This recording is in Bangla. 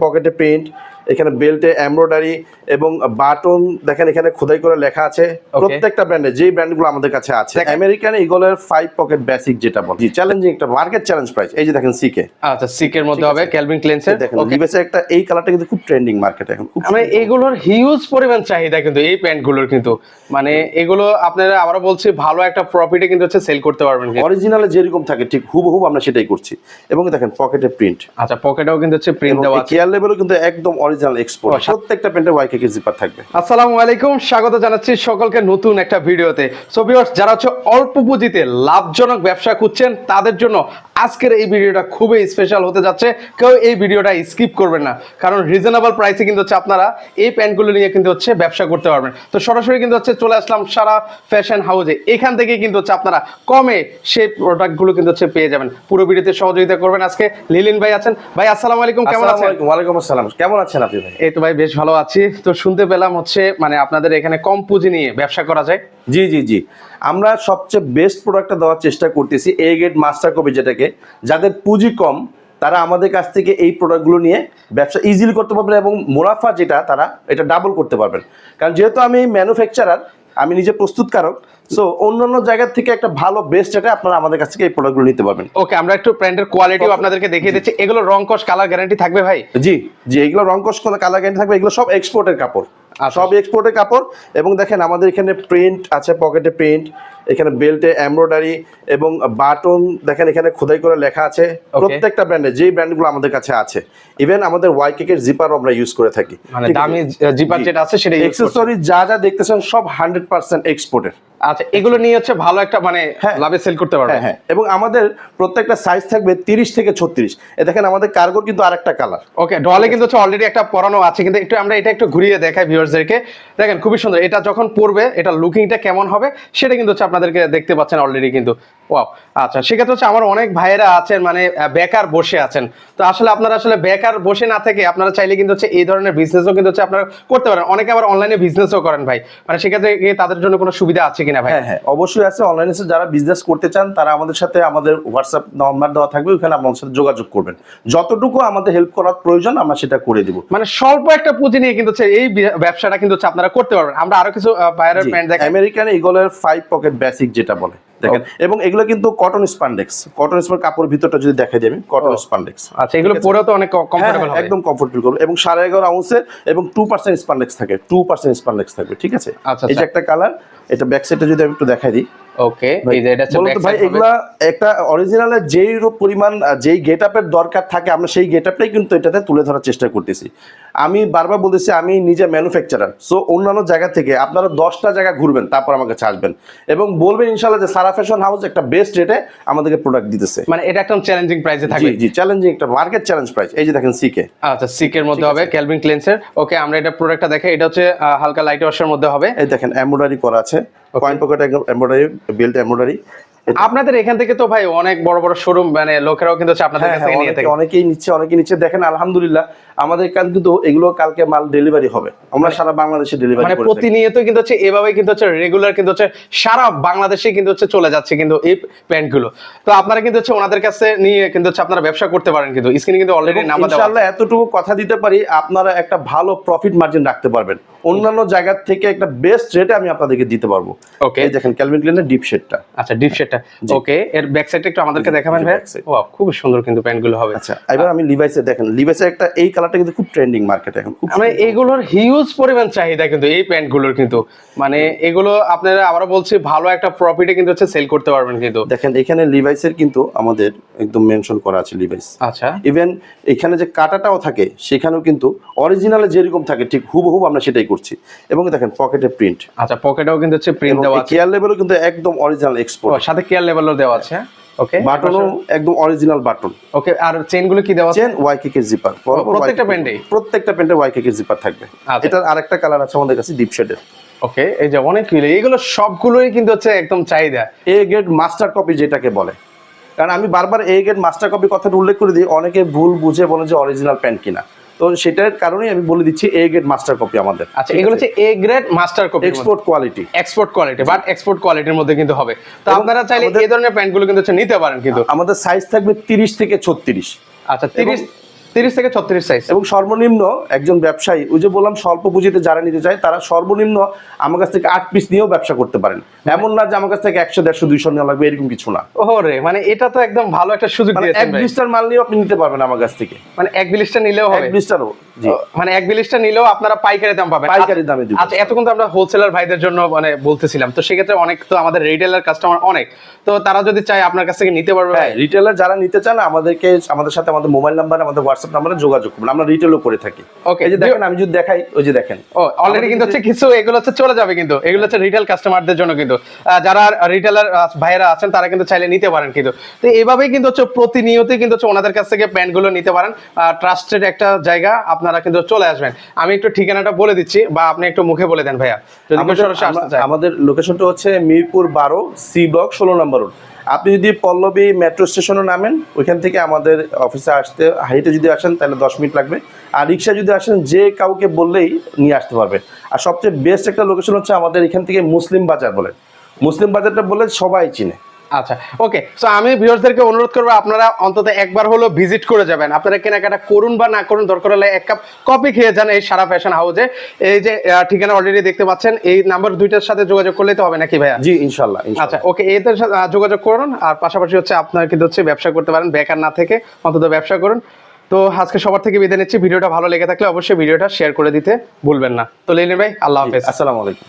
পকেটে প্রিন্ট এখানে বেল্টে এমব্রয়ডারি এবং বাটন দেখেন এখানে খোদাই করে লেখা আছে প্রত্যেকটা ব্র্যান্ডে যেই ব্র্যান্ডগুলো আমাদের কাছে আছে। আমেরিকান ইগলের ফাইভ পকেট বেসিক যেটা বলি। চ্যালেঞ্জিং একটা মার্কেট চ্যালেঞ্জ প্রাইস এই যে দেখেন সিকে আচ্ছা সিকের মধ্যে হবে ক্যালভিন ক্লেন্সের দেখেন লিভেসের একটা এই কালারটা কিন্তু খুব ট্রেন্ডিং মার্কেটে এখন। মানে এগুলোর হিউজ পরিমাণ চাহিদা কিন্তু এই প্যান্টগুলোর কিন্তু। মানে এগুলো আপনারা আবারও বলছি ভালো একটা প্রফিটে কিন্তু হচ্ছে সেল করতে পারবেন। অরিজিনালে যেরকম থাকে ঠিক হুবহু আমরা সেটাই করছি। এবং দেখেন পকেটে প্রিন্ট আচ্ছা পকেটেও কিন্তু হচ্ছে প্রিন্ট দেওয়া আছে। কেয়ার লেভেলও কিন্তু একদম অরিজিনাল এক্সপোর্ট প্রত্যেকটা প্যান্টের ওয়াই জিপার থাকবে। আসসালামু আলাইকুম স্বাগত জানাচ্ছি সকলকে নতুন একটা ভিডিওতে। সো ভিউয়ার্স যারা হচ্ছে অল্প পুঁজিতে লাভজনক ব্যবসা খুঁজছেন তাদের জন্য আজকের এই ভিডিওটা খুবই স্পেশাল হতে যাচ্ছে। কেউ এই ভিডিওটা স্কিপ করবেন না। কারণ রিজনেবল প্রাইসে কিন্তু হচ্ছে আপনারা এই প্যান্টগুলো নিয়ে কিন্তু হচ্ছে ব্যবসা করতে পারবেন। তো সরাসরি কিন্তু হচ্ছে চলে আসলাম সারা ফ্যাশন হাউসে এখান থেকে কিন্তু হচ্ছে আপনারা কমে সেই প্রোডাক্টগুলো কিন্তু হচ্ছে পেয়ে যাবেন। পুরো ভিডিওতে সহযোগিতা করবেন আজকে। লিলিন ভাই আছেন। ভাই আসসালামু আলাইকুম কেমন আছেন? আলাইকুম। ওয়ালাইকুম আসসালাম। কেমন আছেন? আপনি ভাই? এই তো ভাই বেশ ভালো আছি। তো শুনতে পেলাম হচ্ছে মানে আপনাদের এখানে কম পুঁজি নিয়ে ব্যবসা করা যায়। জি জি জি। আমরা সবচেয়ে বেস্ট প্রোডাক্টটা দেওয়ার চেষ্টা করতেছি এ গেট মাস্টার কপি যেটাকে। যাদের পুঁজি কম তারা আমাদের কাছ থেকে এই প্রোডাক্টগুলো নিয়ে ব্যবসা ইজিলি করতে পারবেন এবং মুনাফা যেটা তারা এটা ডাবল করতে পারবেন। কারণ যেহেতু আমি ম্যানুফ্যাকচারার আমি নিজে প্রস্তুতকারক সো অন্যান্য জায়গা থেকে একটা ভালো বেস্ট এটা আপনারা আমাদের কাছ থেকে এই প্রোডাক্টগুলো নিতে পারবেন। ওকে আমরা একটু ব্র্যান্ডের কোয়ালিটিও আপনাদেরকে দেখিয়ে দিচ্ছি। এগুলো রং কস কালার গ্যারান্টি থাকবে ভাই? জি জি এগুলো রংকশ কোনো কালার গ্যারান্টি থাকবে এগুলো সব এক্সপোর্টের কাপড়। সব এক্সপোর্টের কাপড়। এবং দেখেন আমাদের এখানে প্রিন্ট আছে পকেটে প্রিন্ট এখানে বেল্টে এমব্রয়ডারি এবং বাটন দেখেন এখানে খোদাই করে লেখা আছে। প্রত্যেকটা ব্র্যান্ডে যেই ব্র্যান্ডগুলো আমাদের কাছে আছে। ইভেন আমাদের ওয়াই কেকের জিপার আমরা ইউজ করে থাকি। মানে দামি জিপার যেটা আছে সেটা এক্সেসরি যা যা দেখতেছেন সব হান্ড্রেড পার্সেন্ট এক্সপোর্টের আচ্ছা এগুলো নিয়ে হচ্ছে ভালো একটা মানে হ্যাঁ। লাভে সেল করতে পারবে হ্যাঁ হ্যাঁ। এবং আমাদের প্রত্যেকটা সাইজ থাকবে তিরিশ থেকে ছত্রিশ। এ দেখেন আমাদের কার্গোর কিন্তু আরেকটা কালার ওকে ডলে কিন্তু হচ্ছে অলরেডি একটা পরানো আছে কিন্তু একটু আমরা এটা একটু ঘুরিয়ে দেখাই ভিউয়ার্সদেরকে দেখেন খুবই সুন্দর। এটা যখন পড়বে এটা লুকিংটা কেমন হবে সেটা কিন্তু হচ্ছে আপনাদেরকে দেখতে পাচ্ছেন অলরেডি কিন্তু। ওয়াও আচ্ছা সেক্ষেত্রে হচ্ছে আমার অনেক ভাইয়েরা আছেন মানে বেকার বসে আছেন। তো আসলে আপনারা আসলে বেকার বসে না থেকে আপনারা চাইলে কিন্তু হচ্ছে এই ধরনের বিজনেসও কিন্তু হচ্ছে আপনারা করতে পারেন। অনেকে আবার অনলাইনে বিজনেসও করেন ভাই। মানে সেক্ষেত্রে তাদের জন্য কোনো সুবিধা আছে কিনা ভাই? হ্যাঁ হ্যাঁ অবশ্যই আছে। অনলাইনে যারা বিজনেস করতে চান তারা আমাদের সাথে আমাদের হোয়াটসঅ্যাপ নাম্বার দেওয়া থাকবে। ওখানে আমাদের সাথে যোগাযোগ করবেন। যতটুকু আমাদের হেল্প করার প্রয়োজন আমরা সেটা করে দিব। মানে স্বল্প একটা পুঁজি নিয়ে কিন্তু এই ব্যবসাটা কিন্তু আপনারা করতে পারবেন। আমরা আরও কিছু বাইরের প্যান্ট দেখাই আমেরিকান ইগলের ফাইভ পকেট বেসিক যেটা বলে। দেখেন এবং এগুলো কিন্তু কটন স্পান্ডেক্স কটন স্পান কাপড় ভিতরটা যদি দেখাই যাবে কটন স্পান্ডেক্স আচ্ছা এগুলো পরেও তো অনেক কমফোর্টেবল হবে হ্যাঁ, একদম কমফোর্টেবল করবে। এবং সাড়ে এগারো আউন্সের এবং টু পার্সেন্ট স্পান্ডেক্স থাকে টু পার্সেন্ট স্পান্ডেক্স থাকবে ঠিক আছে? আচ্ছা, এই যে আচ্ছা। একটা কালার এটা ব্যাক সাইডটা যদি আমি একটু দেখাই দিই। ওকে এই যে এটা হচ্ছে ভাই এগুলা একটা অরিজিনালের যেই রূপ পরিমাণ যেই গেট আপের দরকার থাকে আমরা সেই গেট আপটাই কিন্তু এটাতে তুলে ধরার চেষ্টা করতেছি। আমি বারবার বলতেছি আমি নিজে ম্যানুফ্যাকচারার সো অন্যান্য জায়গা থেকে আপনারা দশটা জায়গা ঘুরবেন তারপর আমার কাছে আসবেন। এবং বলবেন ইনশাল্লাহ যে সারা ফ্যাশন হাউস একটা বেস্ট রেটে আমাদেরকে প্রোডাক্ট দিতেছে। মানে এটা একদম চ্যালেঞ্জিং প্রাইসে থাকবে। জি চ্যালেঞ্জিং একটা মার্কেট চ্যালেঞ্জ প্রাইস এই যে দেখেন সিকে আচ্ছা সিকের মধ্যে হবে ক্যালভিন ক্লেন্সের ওকে আমরা এটা প্রোডাক্টটা দেখাই এটা হচ্ছে হালকা লাইট ওয়াশের মধ্যে হবে। এই দেখেন এমব্রয়ডারি করা আছে। Coin pocket embroidery belt embroidery আপনাদের এখান থেকে তো ভাই অনেক বড় বড় শোরুম মানে লোকেরাও কিন্তু আপনাদের হ্যাঁ কাছ থেকে নিয়ে থাকে। অনেকেই নিচ্ছে অনেকেই নিচ্ছে। দেখেন আলহামদুলিল্লাহ আমাদের কাছে কিন্তু এগুলো কালকে মাল ডেলিভারি হবে। আমরা সারা বাংলাদেশে ডেলিভারি মানে প্রতিনিয়ত কিন্তু হচ্ছে এভাবে কিন্তু হচ্ছে রেগুলার কিন্তু হচ্ছে সারা বাংলাদেশে কিন্তু হচ্ছে চলে যাচ্ছে কিন্তু এই প্যান্টগুলো তো আপনারা কিন্তু হচ্ছে ওনাদের কাছে নিয়ে কিন্তু হচ্ছে আপনারা ব্যবসা করতে পারেন কিন্তু। স্ক্রিনে কিন্তু অলরেডি নাম্বার দেওয়া। ইনশাআল্লাহ এতটুকু কথা দিতে পারি আপনারা একটা ভালো প্রফিট মার্জিন রাখতে পারবেন। অন্যান্য জায়গার থেকে একটা বেস্ট রেটে আমি আপনাদেরকে দিতে পারব। ওকে দেখেন ক্যালভিন ক্লিনের ডিপ শেডটা আচ্ছা ডিপ শেডটা ওকে এর ব্যাক সাইডটা একটু আমাদেরকে দেখাবেন ভাই? ওয়াও খুব সুন্দর কিন্তু হবে। আচ্ছা এবার আমি লিভাইসে দেখেন লিভাইসের একটা এই কালারটা কিন্তু খুব ট্রেন্ডিং মার্কেটে এখন মানে এগুলোর হিউজ পরিমাণ চাহিদা কিন্তু এই কিন্তু। মানে এগুলো আপনারা আবারও বলছি ভালো একটা প্রফিটে কিন্তু হচ্ছে সেল করতে পারবেন কিন্তু। দেখেন এখানে লিভাইসের কিন্তু আমাদের একদম মেনশন করা আছে লিভাইস আচ্ছা। ইভেন এখানে যে কাটাটাও থাকে সেখানেও কিন্তু অরিজিনালে যেরকম থাকে ঠিক হুবহু আমরা সেটাই করছি। এবং দেখেন পকেটে প্রিন্ট আচ্ছা পকেটেও কিন্তু হচ্ছে প্রিন্ট দেওয়া আছে। কেয়ার লেভেলও কিন্তু একদম অরিজিনাল এক্সপোর্ট সাথে কেয়ার লেভেলও দেওয়া আছে। ওকে বাটনও একদম অরিজিনাল বাটন। ওকে আর চেইনগুলো কি দেওয়া আছে? চেন ওয়াই কেকের জিপার প্রত্যেকটা প্যান্টেই? প্রত্যেকটা প্যান্টে ওয়াই কেকের জিপার থাকবে। আচ্ছা। এটার আরেকটা কালার আছে আমাদের কাছে ডিপ শেডের ওকে এই যে অনেক এগুলো সবগুলোই কিন্তু হচ্ছে একদম চাহিদা। এ গ্রেড মাস্টার কপি যেটাকে বলে। কারণ আমি বারবার এ গ্রেড মাস্টার কপি কথাটা উল্লেখ করে দিই অনেকে ভুল বুঝে বলে যে অরিজিনাল প্যান্ট কিনা। তো সেটার কারণে আমি বলে দিচ্ছি এ গ্রেড মাস্টার কপি আমাদের। আচ্ছা এগুলো হচ্ছে A grade master copy export quality export quality but export কোয়ালিটির মধ্যে কিন্তু হবে। তো আপনারা চাইলে এই ধরনের প্যান্টগুলো কিন্তু নিতে পারেন কিন্তু। আমাদের সাইজ থাকবে তিরিশ থেকে ছত্রিশ। আচ্ছা তিরিশ তিরিশ থেকে ছত্রিশ সাইজ এবং সর্বনিম্ন একজন ব্যবসায়ী ওই যে বললাম স্বল্প পুঁজিতে যারা নিতে চায় তারা সর্বনিম্ন আমার কাছ থেকে আট পিস নিয়েও ব্যবসা করতে পারেন। এমন না যে আমার কাছ থেকে একশো দেড়শো দুইশো নেওয়া লাগবে এরকম কিছু না। ওরে মানে এটা তো একদম ভালো একটা সুযোগ মানে দিয়েছেন এক ভাই। মাল নিয়েও আপনি নিতে পারবেন আমার কাছ থেকে। মানে এক বিলিশটা নিলেও এক হবে। জি। মানে এক বিলিশটা নিলেও আপনারা পাইকারি দাম পাবেন। পাইকারি দামে দিব। আচ্ছা এতক্ষণ তো আমরা হোলসেলার ভাইদের জন্য মানে বলতেছিলাম। তো সেক্ষেত্রে অনেক তো আমাদের রিটেলার কাস্টমার অনেক। তো তারা যদি চায় আপনার কাছ থেকে নিতে পারবে হ্যাঁ রিটেলার যারা নিতে চান আমাদেরকে আমাদের সাথে আমাদের মোবাইল নাম্বার আমাদের হোয়াটসঅ্যাপ নাম্বারে যোগাযোগ করবেন। আমরা রিটেলও করে থাকি। Okay. এই যে দেখেন আমি যদি দেখাই ওই যে দেখেন। ও অলরেডি কিন্তু হচ্ছে কিছু এগুলো হচ্ছে চলে যাবে কিন্তু। এগুলো হচ্ছে রিটেল কাস্টমারদের জন্য কিন্তু। যারা রিটেলার ভাইয়েরা আছেন তারা কিন্তু চাইলে নিতে পারেন কিন্তু। তো এইভাবেই কিন্তু হচ্ছে প্রতিনিয়তই কিন্তু হচ্ছে ওনাদের কাছ থেকে প্যান্টগুলো নিতে পারেন। ট্রাস্টেড একটা জায়গা আপনারা কিন্তু চলে আসবেন। আমি একটু ঠিকানাটা বলে দিচ্ছি বা আপনি একটু মুখে বলে দেন ভাইয়া। আমাদের লোকেশনটা হচ্ছে মিরপুর বারো সি ব্লক ষোলো নম্বর রোড আপনি যদি পল্লবী মেট্রো স্টেশনে নামেন, ওইখান থেকে আমাদের অফিসে আসতে, হাইটে যদি আসেন, তাহলে দশ মিনিট লাগবে। আর রিক্সা যদি আসেন, যে কাউকে বললেই নিয়ে আসতে পারবে আর সবচেয়ে বেস্ট একটা লোকেশন হচ্ছে আমাদের এখান থেকে মুসলিম বাজার বলে। মুসলিম বাজারটা বলে সবাই চিনে। আচ্ছা ওকে সো আমি ভিউয়ার্সদেরকে অনুরোধ করব আপনারা অন্তত একবার হলো ভিজিট করে যাবেন। আপনারা কেনাকাটা করুন বা না করুন দরকার হলে এক কাপ কফি খেয়ে যান এই সারা ফ্যাশন হাউসে এই যে ঠিকানা অলরেডি দেখতে পাচ্ছেন এই নাম্বার দুইটার সাথে যোগাযোগ করলেই তো হবে নাকি ভাইয়া? জি ইনশাল্লাহ আচ্ছা ওকে এদের সাথে যোগাযোগ করুন আর পাশাপাশি হচ্ছে আপনারা কিন্তু হচ্ছে ব্যবসা করতে পারেন বেকার না থেকে অন্তত ব্যবসা করুন। তো আজকে সবার থেকে বিদায় নিচ্ছি ভিডিওটা ভালো লেগে থাকলে অবশ্যই ভিডিওটা শেয়ার করে দিতে ভুলবেন না। তো লেলিন ভাই আল্লাহ হাফেজ। আসসালামু আলাইকুম।